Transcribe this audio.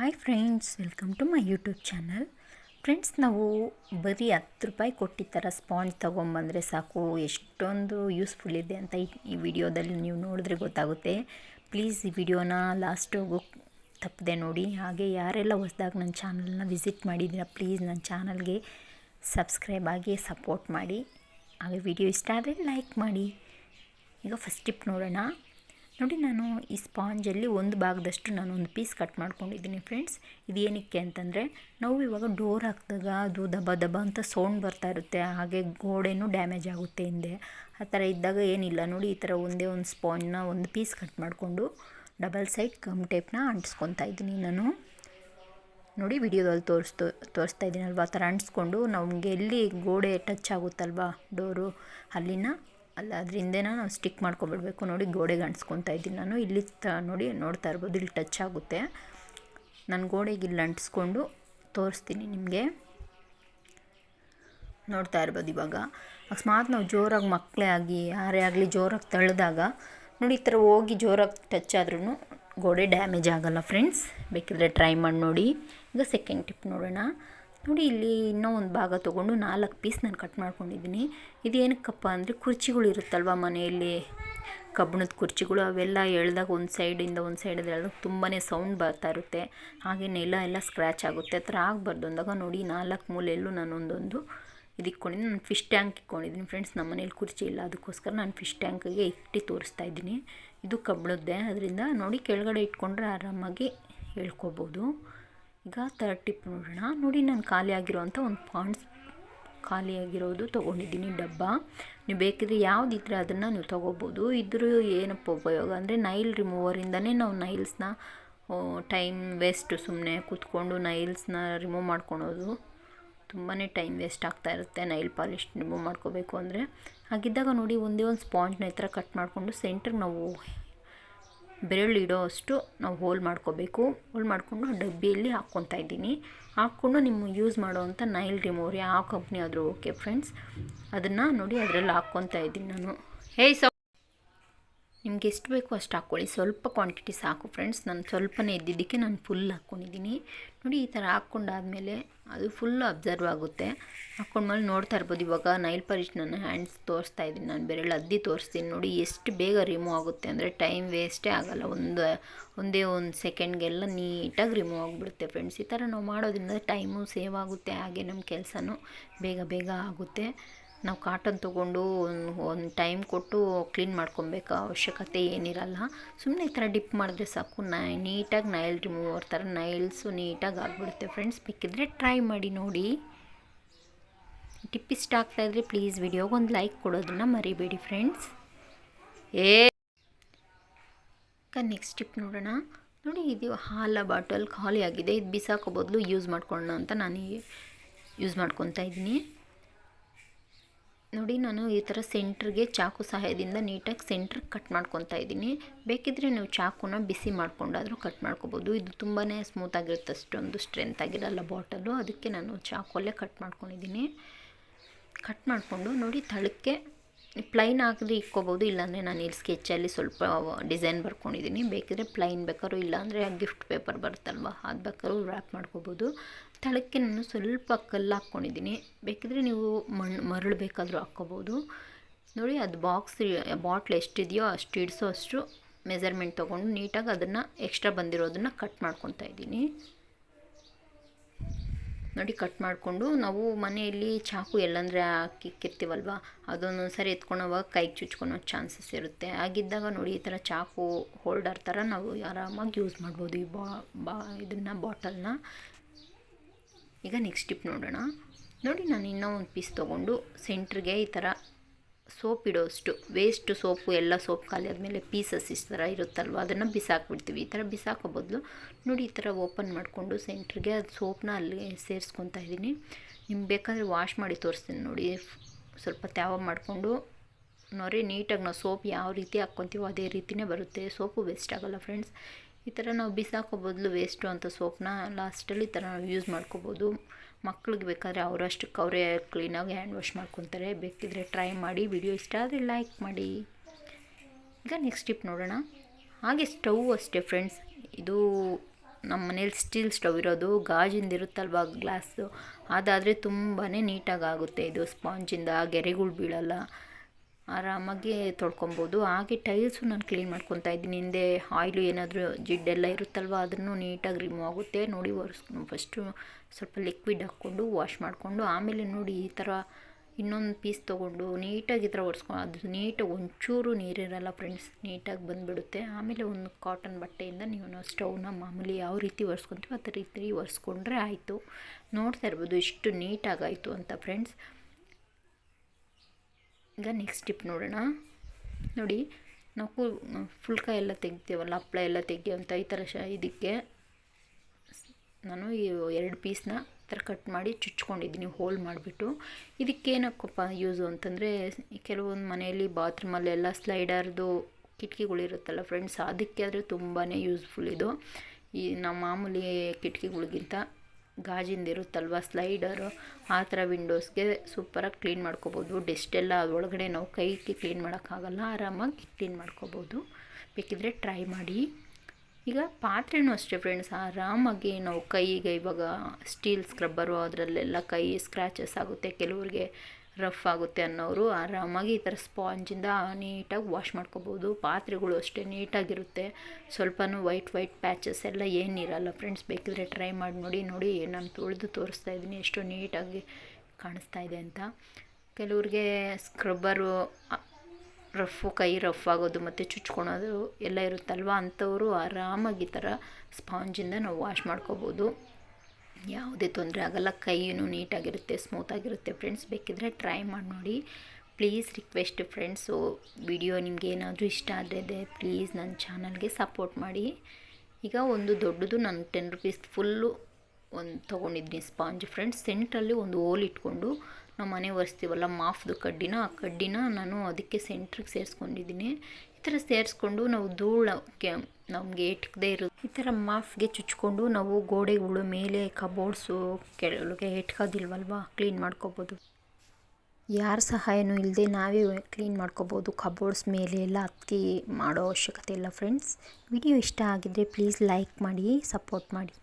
Hi friends, welcome to my YouTube channel. Friends, ನಾವು ಬರೀ ಹತ್ತು ರೂಪಾಯಿ ಕೊಟ್ಟಿ ಥರ ಸ್ಪಾಂಜ್ ತೊಗೊಂಬಂದರೆ ಸಾಕು, ಎಷ್ಟೊಂದು ಯೂಸ್ಫುಲ್ ಇದೆ ಅಂತ ಈ ವಿಡಿಯೋದಲ್ಲಿ ನೀವು ನೋಡಿದ್ರೆ ಗೊತ್ತಾಗುತ್ತೆ. ಪ್ಲೀಸ್ ಈ ವಿಡಿಯೋನ ಲಾಸ್ಟೋಗು ತಪ್ಪದೆ ನೋಡಿ. ಹಾಗೆ ಯಾರೆಲ್ಲ ಹೊಸ್ದಾಗಿ ನನ್ನ ಚಾನಲ್ನ ವಿಸಿಟ್ ಮಾಡಿದ್ದೀರಾ ಪ್ಲೀಸ್ ನನ್ನ ಚಾನಲ್ಗೆ ಸಬ್ಸ್ಕ್ರೈಬ್ ಆಗಿ ಸಪೋರ್ಟ್ ಮಾಡಿ. ಹಾಗೆ ವಿಡಿಯೋ ಇಷ್ಟ ಆದರೆ ಲೈಕ್ ಮಾಡಿ. ಈಗ ಫಸ್ಟ್ ಟಿಪ್ ನೋಡೋಣ. ನೋಡಿ ನಾನು ಈ ಸ್ಪಾಂಜಲ್ಲಿ ಒಂದು ಭಾಗದಷ್ಟು ನಾನು ಒಂದು ಪೀಸ್ ಕಟ್ ಮಾಡ್ಕೊಂಡಿದ್ದೀನಿ ಫ್ರೆಂಡ್ಸ್. ಇದು ಏನಕ್ಕೆ ಅಂತಂದರೆ, ನಾವು ಇವಾಗ ಡೋರ್ ಹಾಕಿದಾಗ ಅದು ದಬ ದಬ ಅಂತ ಸೌಂಡ್ ಬರ್ತಾ ಇರುತ್ತೆ, ಹಾಗೆ ಗೋಡೆನೂ ಡ್ಯಾಮೇಜ್ ಆಗುತ್ತೆ ಹಿಂದೆ. ಆ ಥರ ಇದ್ದಾಗ ಏನಿಲ್ಲ. ನೋಡಿ, ಈ ಥರ ಒಂದೇ ಒಂದು ಸ್ಪಾಂಜ್ನ ಒಂದು ಪೀಸ್ ಕಟ್ ಮಾಡಿಕೊಂಡು ಡಬಲ್ ಸೈಡ್ ಗಮ್ ಟೇಪ್ನ ಅಂಟಿಸ್ಕೊತಾ ಇದ್ದೀನಿ ನಾನು. ನೋಡಿ, ವಿಡಿಯೋದಲ್ಲಿ ತೋರಿಸ್ತೋ, ತೋರಿಸ್ತಾ ಇದ್ದೀನಲ್ವ? ಆ ಥರ ಅಂಟಿಸ್ಕೊಂಡು ನಮಗೆ ಎಲ್ಲಿ ಗೋಡೆ ಟಚ್ ಆಗುತ್ತಲ್ವ ಡೋರು, ಅಲ್ಲಿನ ಅಲ್ಲ ಅದರಿಂದೇನೋ ನಾವು ಸ್ಟಿಕ್ ಮಾಡ್ಕೊಬಿಡ್ಬೇಕು. ನೋಡಿ ಗೋಡೆಗೆ ಅಂಟಿಸ್ಕೊತಾ ಇದ್ದೀನಿ ನಾನು. ಇಲ್ಲಿ ನೋಡಿ ನೋಡ್ತಾ ಇರ್ಬೋದು, ಇಲ್ಲಿ ಟಚ್ ಆಗುತ್ತೆ. ನಾನು ಗೋಡೆಗೆ ಇಲ್ಲಿ ಅಂಟಿಸ್ಕೊಂಡು ತೋರಿಸ್ತೀನಿ ನಿಮಗೆ. ನೋಡ್ತಾ ಇರ್ಬೋದು ಇವಾಗ. ಅಕಸ್ಮಾತ್ ನಾವು ಜೋರಾಗಿ ಮಕ್ಕಳೇ ಆಗಿ, ಯಾರೇ ಆಗಲಿ ಜೋರಾಗಿ ತಳ್ಳಿದಾಗ ನೋಡಿ ಈ ಥರ ಹೋಗಿ ಜೋರಾಗಿ ಟಚ್ ಆದ್ರೂ ಗೋಡೆ ಡ್ಯಾಮೇಜ್ ಆಗೋಲ್ಲ ಫ್ರೆಂಡ್ಸ್ ಬೇಕಿದ್ರೆ ಟ್ರೈ ಮಾಡಿ ನೋಡಿ. ಈಗ ಸೆಕೆಂಡ್ ಟಿಪ್ ನೋಡೋಣ. ನೋಡಿ ಇಲ್ಲಿ ಇನ್ನೂ ಒಂದು ಭಾಗ ತೊಗೊಂಡು ನಾಲ್ಕು ಪೀಸ್ ನಾನು ಕಟ್ ಮಾಡ್ಕೊಂಡಿದ್ದೀನಿ. ಇದು ಏನಕ್ಕಪ್ಪ ಅಂದರೆ ಕುರ್ಚಿಗಳು ಇರುತ್ತಲ್ವ ಮನೆಯಲ್ಲಿ? ಕಬ್ಬಣದ ಕುರ್ಚಿಗಳು ಅವೆಲ್ಲ ಎಳ್ದಾಗ ಒಂದು ಸೈಡಿಂದ ಒಂದು ಸೈಡ್ ಎಳ್ದಾಗ ತುಂಬಾ ಸೌಂಡ್ ಬರ್ತಾ ಇರುತ್ತೆ. ಹಾಗೆ ನೆಲ ಎಲ್ಲ ಸ್ಕ್ರ್ಯಾಚ್ ಆಗುತ್ತೆ. ಆ ಥರ ಆಗಬಾರ್ದು ಅಂದಾಗ ನೋಡಿ ನಾಲ್ಕು ಮೂಲೆಯಲ್ಲೂ ನಾನು ಒಂದೊಂದು ಇದು ನಾನು ಫಿಶ್ ಟ್ಯಾಂಕ್ ಇಟ್ಕೊಂಡಿದ್ದೀನಿ. ಫ್ರೆಂಡ್ಸ್ ನಮ್ಮ ಮನೇಲಿ ಕುರ್ಚಿ ಇಲ್ಲ. ಅದಕ್ಕೋಸ್ಕರ ನಾನು ಫಿಶ್ ಟ್ಯಾಂಕಿಗೆ ಇಟ್ಟು ತೋರಿಸ್ತಾ ಇದ್ದೀನಿ. ಇದು ಕಬ್ಬಣದ್ದೇ. ಅದರಿಂದ ನೋಡಿ ಕೆಳಗಡೆ ಇಟ್ಕೊಂಡ್ರೆ ಆರಾಮಾಗಿ ಹೇಳ್ಕೊಬೋದು. ಈಗ ತರ್ಡ್ ಟಿಪ್ ನೋಡೋಣ ನೋಡಿ, ನಾನು ಖಾಲಿಯಾಗಿರೋವಂಥ ಒಂದು ಪಾಂಡ್ಸ್ ಖಾಲಿಯಾಗಿರೋದು ತೊಗೊಂಡಿದ್ದೀನಿ, ಡಬ್ಬ. ನೀವು ಬೇಕಿದ್ರೆ ಯಾವುದಿದ್ರೆ ಅದನ್ನು ನೀವು ತೊಗೋಬೋದು. ಇದ್ರ ಏನಪ್ಪ ಉಪಯೋಗ ಅಂದರೆ ನೈಲ್ ರಿಮೂವರಿಂದನೇ ನಾವು ನೈಲ್ಸ್ನ ಟೈಮ್ ವೇಸ್ಟ್ ಸುಮ್ಮನೆ ಕೂತ್ಕೊಂಡು ನೈಲ್ಸ್ನ ರಿಮೂವ್ ಮಾಡ್ಕೊಳೋದು ತುಂಬಾ ಟೈಮ್ ವೇಸ್ಟ್ ಆಗ್ತಾ ಇರುತ್ತೆ ನೈಲ್ ಪಾಲಿಶ್ ರಿಮೂವ್ ಮಾಡ್ಕೋಬೇಕು ಅಂದರೆ. ಹಾಗಿದ್ದಾಗ ನೋಡಿ, ಒಂದೇ ಒಂದು ಸ್ಪಾಂಜ್ನ ಈ ಥರ ಕಟ್ ಮಾಡಿಕೊಂಡು ಸೆಂಟ್ರಿಗೆ ನಾವು ಬೆರಳು ಇಡೋ ಅಷ್ಟು ನಾವು ಹೋಲ್ ಮಾಡ್ಕೋಬೇಕು. ಹೋಲ್ ಮಾಡಿಕೊಂಡು ಡಬ್ಬಿಯಲ್ಲಿ ಹಾಕ್ಕೊತಾ ಇದ್ದೀನಿ. ಹಾಕ್ಕೊಂಡು ನಿಮ್ಮ ಯೂಸ್ ಮಾಡೋವಂಥ ನೈಲ್ ರಿಮೂವರ್ ಯಾವ ಕಂಪ್ನಿ ಆದರೂ ಓಕೆ ಫ್ರೆಂಡ್ಸ್ ಅದನ್ನು ನೋಡಿ ಅದರಲ್ಲಿ ಹಾಕ್ಕೊತಾ ಇದ್ದೀನಿ ನಾನು. ಹೇಯ್ ಸೊ ನಿಮ್ಗೆ ಎಷ್ಟು ಬೇಕೋ ಅಷ್ಟು ಹಾಕ್ಕೊಳ್ಳಿ. ಸ್ವಲ್ಪ ಕ್ವಾಂಟಿಟಿ ಸಾಕು ಫ್ರೆಂಡ್ಸ್ ನಾನು ಸ್ವಲ್ಪನೇ ಇದ್ದಿದ್ದಕ್ಕೆ ನಾನು ಫುಲ್ ಹಾಕ್ಕೊಂಡಿದ್ದೀನಿ. ನೋಡಿ, ಈ ಥರ ಹಾಕ್ಕೊಂಡಾದಮೇಲೆ ಅದು ಫುಲ್ಲು ಅಬ್ಸರ್ವ್ ಆಗುತ್ತೆ. ಹಾಕ್ಕೊಂಡ್ಮೇಲೆ ನೋಡ್ತಾ ಇರ್ಬೋದು. ಇವಾಗ ನೈಲ್ ಪಾಲಿಶ್ ನನ್ನ ಹ್ಯಾಂಡ್ಸ್ ತೋರಿಸ್ತಾ ಇದ್ದೀನಿ. ನಾನು ಬೆರಳು ಅದ್ದಿ ತೋರಿಸ್ತೀನಿ. ನೋಡಿ, ಎಷ್ಟು ಬೇಗ ರಿಮೂವ್ ಆಗುತ್ತೆ ಅಂದರೆ ಟೈಮ್ ವೇಸ್ಟೇ ಆಗೋಲ್ಲ. ಒಂದು, ಒಂದೇ ಒಂದು ಸೆಕೆಂಡ್ಗೆಲ್ಲ ನೀಟಾಗಿ ರಿಮೂವ್ ಆಗಿಬಿಡುತ್ತೆ ಫ್ರೆಂಡ್ಸ್ ಈ ಥರ ನಾವು ಮಾಡೋದ್ರಿಂದ ಟೈಮು ಸೇವ್ ಆಗುತ್ತೆ. ಹಾಗೆ ನಮ್ಮ ಕೆಲಸನೂ ಬೇಗ ಬೇಗ ಆಗುತ್ತೆ. ನಾವು ಕಾಟನ್ ತೊಗೊಂಡು ಒಂದು ಟೈಮ್ ಕೊಟ್ಟು ಕ್ಲೀನ್ ಮಾಡ್ಕೊಬೇಕು, ಅವಶ್ಯಕತೆ ಏನಿರಲ್ಲ. ಸುಮ್ಮನೆ ಈ ಥರ ಡಿಪ್ ಮಾಡಿದ್ರೆ ಸಾಕು. ನೈ, ನೀಟಾಗಿ ನೈಲ್ ರಿಮೂವರ್ ಥರ ನೈಲ್ಸು ನೀಟಾಗಿ ಆಗಿಬಿಡುತ್ತೆ ಫ್ರೆಂಡ್ಸ್ ಬೇಕಿದ್ರೆ ಟ್ರೈ ಮಾಡಿ ನೋಡಿ. ಟಿಪ್ ಇಷ್ಟ ಆಗ್ತಾಯಿದ್ರೆ ಪ್ಲೀಸ್ ವಿಡಿಯೋಗೆ ಒಂದು ಲೈಕ್ ಕೊಡೋದನ್ನು ಮರಿಬೇಡಿ ಫ್ರೆಂಡ್ಸ್ ಏ ನೆಕ್ಸ್ಟ್ ಟಿಪ್ ನೋಡೋಣ. ನೋಡಿ, ಇದು ಹಾಲ ಬಾಟಲ್ ಖಾಲಿ ಆಗಿದೆ ಇದು ಬಿಸಾಕೋ ಬದಲು ಯೂಸ್ ಮಾಡ್ಕೊಳ್ಳೋಣ ಅಂತ ನಾನು ಯೂಸ್ ಮಾಡ್ಕೊತಾ ಇದ್ದೀನಿ. ನೋಡಿ ನಾನು ಈ ಥರ ಸೆಂಟ್ರಿಗೆ ಚಾಕು ಸಹಾಯದಿಂದ ನೀಟಾಗಿ ಸೆಂಟ್ರಿಗೆ ಕಟ್ ಮಾಡ್ಕೊತಾ ಇದ್ದೀನಿ. ಬೇಕಿದ್ದರೆ ನೀವು ಚಾಕುನ ಬಿಸಿ ಮಾಡ್ಕೊಂಡಾದರೂ ಕಟ್ ಮಾಡ್ಕೊಬೋದು. ಇದು ತುಂಬಾ ಸ್ಮೂತಾಗಿರುತ್ತೆ ಅಷ್ಟೊಂದು ಸ್ಟ್ರೆಂತ್ ಆಗಿರಲ್ಲ ಬಾಟಲು. ಅದಕ್ಕೆ ನಾನು ಚಾಕುವಲ್ಲೇ ಕಟ್ ಮಾಡ್ಕೊಂಡಿದ್ದೀನಿ. ಕಟ್ ಮಾಡಿಕೊಂಡು ನೋಡಿ ತಳಕ್ಕೆ ಪ್ಲೈನ್ ಆಗಲಿ ಇಕ್ಕೋಬೋದು, ಇಲ್ಲಾಂದರೆ ನಾನು ಇಲ್ಲಿ ಸ್ಕೆಚ್ಚಲ್ಲಿ ಸ್ವಲ್ಪ ಡಿಸೈನ್ ಬರ್ಕೊಂಡಿದ್ದೀನಿ. ಬೇಕಿದ್ರೆ ಪ್ಲೈನ್ ಬೇಕಾದ್ರೂ ಇಲ್ಲಾಂದರೆ ಗಿಫ್ಟ್ ಪೇಪರ್ ಬರುತ್ತಲ್ವ, ಅದು ಬೇಕಾದ್ರು ರ್ಯಾಪ್ ಮಾಡ್ಕೋಬೋದು. ತಳಕ್ಕೆ ನಾನು ಸ್ವಲ್ಪ ಕಲ್ಲು ಹಾಕ್ಕೊಂಡಿದ್ದೀನಿ. ಬೇಕಿದ್ರೆ ನೀವು ಮಣ್ಣು ಮರಳು ಬೇಕಾದರೂ ಹಾಕ್ಕೋಬೋದು. ನೋಡಿ, ಅದು ಬಾಕ್ಸ್, ಬಾಟ್ಲ್ ಎಷ್ಟಿದೆಯೋ ಅಷ್ಟು ಇಡಿಸೋ ಅಷ್ಟು ಮೆಜರ್ಮೆಂಟ್ ತೊಗೊಂಡು ನೀಟಾಗಿ ಅದನ್ನು ಎಕ್ಸ್ಟ್ರಾ ಬಂದಿರೋದನ್ನು ಕಟ್ ಮಾಡ್ಕೊತಾ ಇದ್ದೀನಿ. ನೋಡಿ ಕಟ್ ಮಾಡಿಕೊಂಡು ನಾವು ಮನೆಯಲ್ಲಿ ಚಾಕು ಎಲ್ಲಂದರೆ ಹಾಕಿಕ್ಕಿರ್ತೀವಲ್ವ ಅದೊಂದು ಸರಿ ಎತ್ಕೊಳ್ಳೋವಾಗ ಕೈಗೆ ಚುಚ್ಕೊಳೋ ಚಾನ್ಸಸ್ ಇರುತ್ತೆ. ಹಾಗಿದ್ದಾಗ ನೋಡಿ ಈ ಥರ ಚಾಕು ಹೋಲ್ಡರ್ ಥರ ನಾವು ಆರಾಮಾಗಿ ಯೂಸ್ ಮಾಡ್ಬೋದು ಈ ಬಾ ಬಾ, ಇದನ್ನು ಬಾಟಲ್ನ. ಈಗ ನೆಕ್ಸ್ಟ್ ಟಿಪ್ ನೋಡೋಣ. ನೋಡಿ ನಾನು ಇನ್ನೂ ಒಂದು ಪೀಸ್ ತೊಗೊಂಡು ಸೆಂಟ್ರಿಗೆ ಈ ಥರ ಸೋಪ್ ಇಡೋಷ್ಟು ವೇಸ್ಟ್ ಸೋಪು, ಎಲ್ಲ ಸೋಪ್ ಖಾಲಿ ಆದಮೇಲೆ ಪೀಸಸ್ ಇಷ್ಟು ಥರ ಇರುತ್ತಲ್ವ, ಅದನ್ನು ಬಿಸಾಕ್ಬಿಡ್ತೀವಿ. ಈ ಥರ ಬಿಸಾಕೋ ಬದಲು ನೋಡಿ ಈ ಥರ ಓಪನ್ ಮಾಡಿಕೊಂಡು ಸೆಂಟ್ರಿಗೆ ಅದು ಸೋಪ್ನ ಅಲ್ಲಿ ಸೇರಿಸ್ಕೊತಾ ಇದ್ದೀನಿ. ನಿಮ್ಗೆ ಬೇಕಾದರೆ ವಾಶ್ ಮಾಡಿ ತೋರಿಸ್ತೀನಿ ನೋಡಿ. ಸ್ವಲ್ಪ ತ್ಯಾವ ಮಾಡಿಕೊಂಡು ನೋಡಿ ನೀಟಾಗಿ ನಾವು ಸೋಪ್ ಯಾವ ರೀತಿ ಹಾಕ್ಕೊತೀವೋ ಅದೇ ರೀತಿಯೇ ಬರುತ್ತೆ. ಸೋಪು ವೇಸ್ಟ್ ಆಗೋಲ್ಲ ಫ್ರೆಂಡ್ಸ್ ಈ ಥರ ನಾವು ಬಿಸಾಕೋ ಬದಲು ವೇಸ್ಟು ಅಂತ ಸೋಪ್ನ ಲಾಸ್ಟಲ್ಲಿ ಈ ಥರ ನಾವು ಯೂಸ್ ಮಾಡ್ಕೋಬೋದು. ಮಕ್ಳಿಗೆ ಬೇಕಾದರೆ ಅವರಷ್ಟಕ್ಕೆ ಅವರೇ ಕ್ಲೀನಾಗಿ ಹ್ಯಾಂಡ್ ವಾಶ್ ಮಾಡ್ಕೊತಾರೆ. ಬೇಕಿದ್ರೆ ಟ್ರೈ ಮಾಡಿ. ವಿಡಿಯೋ ಇಷ್ಟ ಆದರೆ ಲೈಕ್ ಮಾಡಿ. ಈಗ ನೆಕ್ಸ್ಟ್ ಟಿಪ್ ನೋಡೋಣ. ಹಾಗೆ ಸ್ಟವ್ ಅಷ್ಟೇ ಫ್ರೆಂಡ್ಸ್. ಇದು ನಮ್ಮ ಮನೇಲಿ ಸ್ಟೀಲ್ ಸ್ಟವ್ ಇರೋದು. ಗಾಜಿಂದ ಇರುತ್ತಲ್ವ ಗ್ಲಾಸು? ಅದಾದರೆ ತುಂಬಾ ನೀಟಾಗಿ ಆಗುತ್ತೆ. ಇದು ಸ್ಪಾಂಜಿಂದ, ಗೆರೆಗಳು ಬೀಳಲ್ಲ. ಆರಾಮಾಗಿ ತೊಳ್ಕೊಬೋದು. ಹಾಗೆ ಟೈಲ್ಸು ನಾನು ಕ್ಲೀನ್ ಮಾಡ್ಕೊತಾ ಇದ್ದೀನಿ. ಹಿಂದೆ ಆಯಿಲು ಏನಾದರೂ ಜಿಡ್ಡೆಲ್ಲ ಇರುತ್ತಲ್ವ, ಅದನ್ನು ನೀಟಾಗಿ ರಿಮೂವ್ ಆಗುತ್ತೆ. ನೋಡಿ ಒರೆಸ್ ಫಸ್ಟು ಸ್ವಲ್ಪ ಲಿಕ್ವಿಡ್ ಹಾಕ್ಕೊಂಡು ವಾಶ್ ಮಾಡಿಕೊಂಡು, ಆಮೇಲೆ ನೋಡಿ ಈ ಥರ ಇನ್ನೊಂದು ಪೀಸ್ ತೊಗೊಂಡು ನೀಟಾಗಿ ಈ ಥರ ಒರೆಸ್ಕೊಂಡು ಅದು ನೀಟಾಗಿ ಒಂಚೂರು ನೀರಿರಲ್ಲ ಫ್ರೆಂಡ್ಸ್ ನೀಟಾಗಿ ಬಂದುಬಿಡುತ್ತೆ. ಆಮೇಲೆ ಒಂದು ಕಾಟನ್ ಬಟ್ಟೆಯಿಂದ ನೀವು ನಾವು ಸ್ಟವ್ನ ಮಾಮೂಲಿ ಯಾವ ರೀತಿ ಒರೆಸ್ಕೊತೀವಿ ಆ ರೀತಿ ಒರೆಸ್ಕೊಂಡ್ರೆ ಆಯಿತು. ನೋಡ್ತಾ ಇರ್ಬೋದು, ಇಷ್ಟು ನೀಟಾಗಾಯಿತು ಅಂತ ಫ್ರೆಂಡ್ಸ್ ಈಗ ನೆಕ್ಸ್ಟ್ ಟಿಪ್ ನೋಡೋಣ. ನೋಡಿ, ನಾವು ಫುಲ್ಕಾಯಿ ಎಲ್ಲ ತೆಗಿತೀವಲ್ಲ ಹಪ್ಪಳ ಎಲ್ಲ ತೆಗಿಯೋಂಥ ಈ ಥರ ಶ, ಇದಕ್ಕೆ. ನಾನು ಈ ಎರಡು ಪೀಸ್ನ ಥರ ಕಟ್ ಮಾಡಿ ಚುಚ್ಕೊಂಡಿದ್ದೀನಿ ಹೋಲ್ ಮಾಡಿಬಿಟ್ಟು. ಇದಕ್ಕೇನಕ್ಕಪ್ಪ ಯೂಸು ಅಂತಂದರೆ, ಕೆಲವೊಂದು ಮನೆಯಲ್ಲಿ ಬಾತ್ರೂಮಲ್ಲೆಲ್ಲ ಸ್ಲೈಡರ್ದು ಕಿಟಕಿಗಳಿರುತ್ತಲ್ಲ ಫ್ರೆಂಡ್ಸ್ ಅದಕ್ಕೆ ಆದರೆ ತುಂಬಾ ಯೂಸ್ಫುಲ್ ಇದು. ಈ ನಮ್ಮ ಮಾಮೂಲಿ ಕಿಟಕಿಗಳಿಗಿಂತ ಗಾಜಿಂದ ಇರುತ್ತಲ್ವ? ಸ್ಲೈಡರು. ಆ ಥರ ವಿಂಡೋಸ್ಗೆ ಸೂಪರಾಗಿ ಕ್ಲೀನ್ ಮಾಡ್ಕೋಬೋದು. ಎಲ್ಲ ಒಳಗಡೆ ನಾವು ಕೈಗೆ ಕ್ಲೀನ್ ಮಾಡೋಕ್ಕಾಗಲ್ಲ. ಆರಾಮಾಗಿ ಕ್ಲೀನ್ ಮಾಡ್ಕೋಬೋದು. ಬೇಕಿದ್ದರೆ ಟ್ರೈ ಮಾಡಿ. ಈಗ ಪಾತ್ರೆನೂ ಅಷ್ಟೇ ಫ್ರೆಂಡ್ಸ್ ಆರಾಮಾಗಿ ನಾವು ಕೈಗೆ ಇವಾಗ ಸ್ಟೀಲ್ ಸ್ಕ್ರಬ್ಬರು ಅದರಲ್ಲೆಲ್ಲ ಕೈ ಸ್ಕ್ರ್ಯಾಚಸ್ ಆಗುತ್ತೆ, ಕೆಲವ್ರಿಗೆ ರಫ್ ಆಗುತ್ತೆ ಅನ್ನೋರು ಆರಾಮಾಗಿ ಈ ಥರ ಸ್ಪಾಂಜಿಂದ ನೀಟಾಗಿ ವಾಶ್ ಮಾಡ್ಕೋಬೋದು. ಪಾತ್ರೆಗಳು ಅಷ್ಟೇ ನೀಟಾಗಿರುತ್ತೆ. ಸ್ವಲ್ಪನೂ ವೈಟ್ ವೈಟ್ ಪ್ಯಾಚಸ್ ಎಲ್ಲ ಏನಿರಲ್ಲ ಫ್ರೆಂಡ್ಸ್ ಬೇಕಿದ್ರೆ ಟ್ರೈ ಮಾಡಿ ನೋಡಿ ನೋಡಿ ನಾನು ತೊಳೆದು ತೋರಿಸ್ತಾ ಇದ್ದೀನಿ ಎಷ್ಟು ನೀಟಾಗಿ ಕಾಣಿಸ್ತಾ ಇದೆ ಅಂತ. ಕೆಲವ್ರಿಗೆ ಸ್ಕ್ರಬ್ಬರು ರಫು ಕೈ ರಫ್ ಆಗೋದು ಮತ್ತು ಚುಚ್ಕೊಳೋದು ಎಲ್ಲ ಇರುತ್ತಲ್ವ? ಅಂಥವರು ಆರಾಮಾಗಿ ಈ ಥರ ಸ್ಪಾಂಜಿಂದ ನಾವು ವಾಶ್ ಮಾಡ್ಕೋಬೋದು. ಯಾವುದೇ ತೊಂದರೆ ಆಗಲ್ಲ ಕೈಯೂ ನೀಟಾಗಿರುತ್ತೆ ಸ್ಮೂತಾಗಿರುತ್ತೆ ಫ್ರೆಂಡ್ಸ್, ಬೇಕಿದ್ರೆ ಟ್ರೈ ಮಾಡಿ ನೋಡಿ. ಪ್ಲೀಸ್ ರಿಕ್ವೆಸ್ಟ್ ಫ್ರೆಂಡ್ಸು ವಿಡಿಯೋ ನಿಮಗೆ ಏನಾದರೂ ಇಷ್ಟ ಆದರೆ ಪ್ಲೀಸ್ ನನ್ನ ಚಾನಲ್ಗೆ ಸಪೋರ್ಟ್ ಮಾಡಿ. ಈಗ ಒಂದು ದೊಡ್ಡದು ನಾನು ಟೆನ್ ರುಪೀಸ್ ಫುಲ್ಲು ಒಂದು ತೊಗೊಂಡಿದ್ದೀನಿ ಸ್ಪಾಂಜ್ ಫ್ರೆಂಡ್ಸ್. ಸೆಂಟ್ರಲ್ಲಿ ಒಂದು ಹೋಲ್ ಇಟ್ಕೊಂಡು ನಾವು ಮನೆ ಒರೆಸ್ತೀವಲ್ಲ, ಮಾಫ್ದು ಕಡ್ಡಿನ, ಆ ಕಡ್ಡಿನ ನಾನು ಅದಕ್ಕೆ ಸೆಂಟ್ರಿಗೆ ಸೇರಿಸ್ಕೊಂಡಿದ್ದೀನಿ. ಈ ಥರ ಸೇರಿಸ್ಕೊಂಡು ನಾವು ಧೂಳಕ್ಕೆ ನಮಗೆ ಎಟ್ಕದೇ ಇರೋದು ಈ ಥರ ಮಾಫ್ಗೆ ಚುಚ್ಕೊಂಡು ನಾವು ಗೋಡೆಗಳು ಮೇಲೆ ಕಬೋರ್ಡ್ಸು ಕೆಳಗೆ ಎಟ್ಕೋದಿಲ್ವಲ್ವ ಕ್ಲೀನ್ ಮಾಡ್ಕೋಬೋದು. ಯಾರ ಸಹಾಯನೂ ಇಲ್ಲದೆ ನಾವೇ ಕ್ಲೀನ್ ಮಾಡ್ಕೋಬೋದು ಕಬೋರ್ಡ್ಸ್ ಮೇಲೆ ಎಲ್ಲ ಹತ್ತಿ ಮಾಡೋ ಅವಶ್ಯಕತೆ ಇಲ್ಲ ಫ್ರೆಂಡ್ಸ್. ವಿಡಿಯೋ ಇಷ್ಟ ಆಗಿದ್ದರೆ ಪ್ಲೀಸ್ ಲೈಕ್ ಮಾಡಿ, ಸಪೋರ್ಟ್ ಮಾಡಿ.